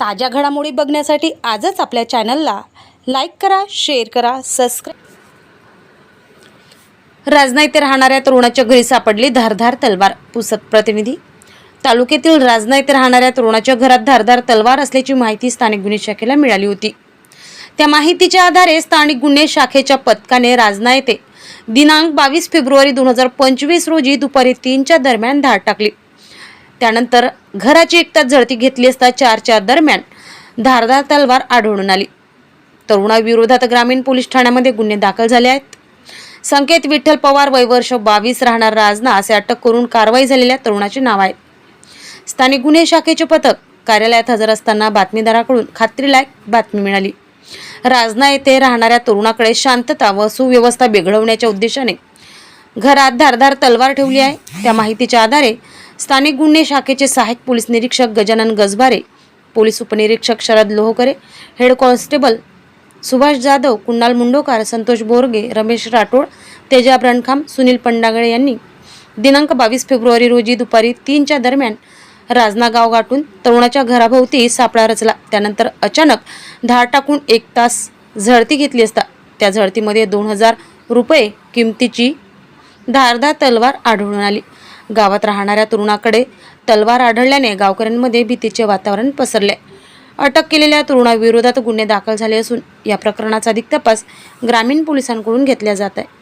ताज्या घडामोडी बघण्यासाठी आजच आपल्या चॅनलला लाईक करा शेअर करा सबस्क्राईब राजना येथे राहणाऱ्या तरुणाच्या घरी सापडली धारधार तलवार पुसत प्रतिनिधी. तालुक्यातील राजना येथे राहणाऱ्या तरुणाच्या घरात धारधार तलवार असल्याची माहिती स्थानिक गुन्हे शाखेला मिळाली होती. त्या माहितीच्या आधारे स्थानिक गुन्हे शाखेच्या पथकाने राजना येथे दिनांक बावीस फेब्रुवारी दोन हजार पंचवीस रोजी दुपारी तीनच्या दरम्यान धाड टाकली. त्यानंतर घराची एकताच झळती झडती घेतली असता चारच्या दरम्यान धारदार तलवार आढळून आली. तरुणाविरोधात ग्रामीण पोलीस ठाण्यामध्ये गुन्हे दाखल झाले आहेत. संकेत विठ्ठल पवार वय वर्ष बावीस राहणार राजना असे अटक करून कारवाई झालेल्या तरुणाचे नाव आहे. स्थानिक गुन्हे शाखेचे पथक कार्यालयात हजर असताना बातमीदाराकडून खात्रीलायक बातमी मिळाली. राजना येथे राहणाऱ्या तरुणाकडे शांतता व सुव्यवस्था बिघडवण्याच्या उद्देशाने घरात धारधार तलवार ठेवली आहे. त्या माहितीच्या आधारे स्थानिक गुन्हे शाखेचे सहाय्यक पोलीस निरीक्षक गजानन गजबारे पोलीस उपनिरीक्षक शरद लोहकरे हेड कॉन्स्टेबल सुभाष जाधव कुणाल मुंडोकार संतोष बोरगे रमेश राठोड तेजाब रणखाम सुनील पंडागळे यांनी दिनांक बावीस फेब्रुवारी रोजी दुपारी तीनच्या दरम्यान राजनागाव गाठून तरुणाच्या घराभोवती सापळा रचला. त्यानंतर अचानक धार टाकून एक तास झडती घेतली असता त्या झडतीमध्ये दोन हजार रुपये किमतीची धारदार तलवार आढळून आली. गावात राहणाऱ्या तरुणाकडे तलवार आढळल्याने गावकऱ्यांमध्ये भीतीचे वातावरण पसरले. अटक केलेल्या तरुणाविरोधात गुन्हे दाखल झाले असून या प्रकरणाचा अधिक तपास ग्रामीण पोलिसांकडून घेतला जात आहे.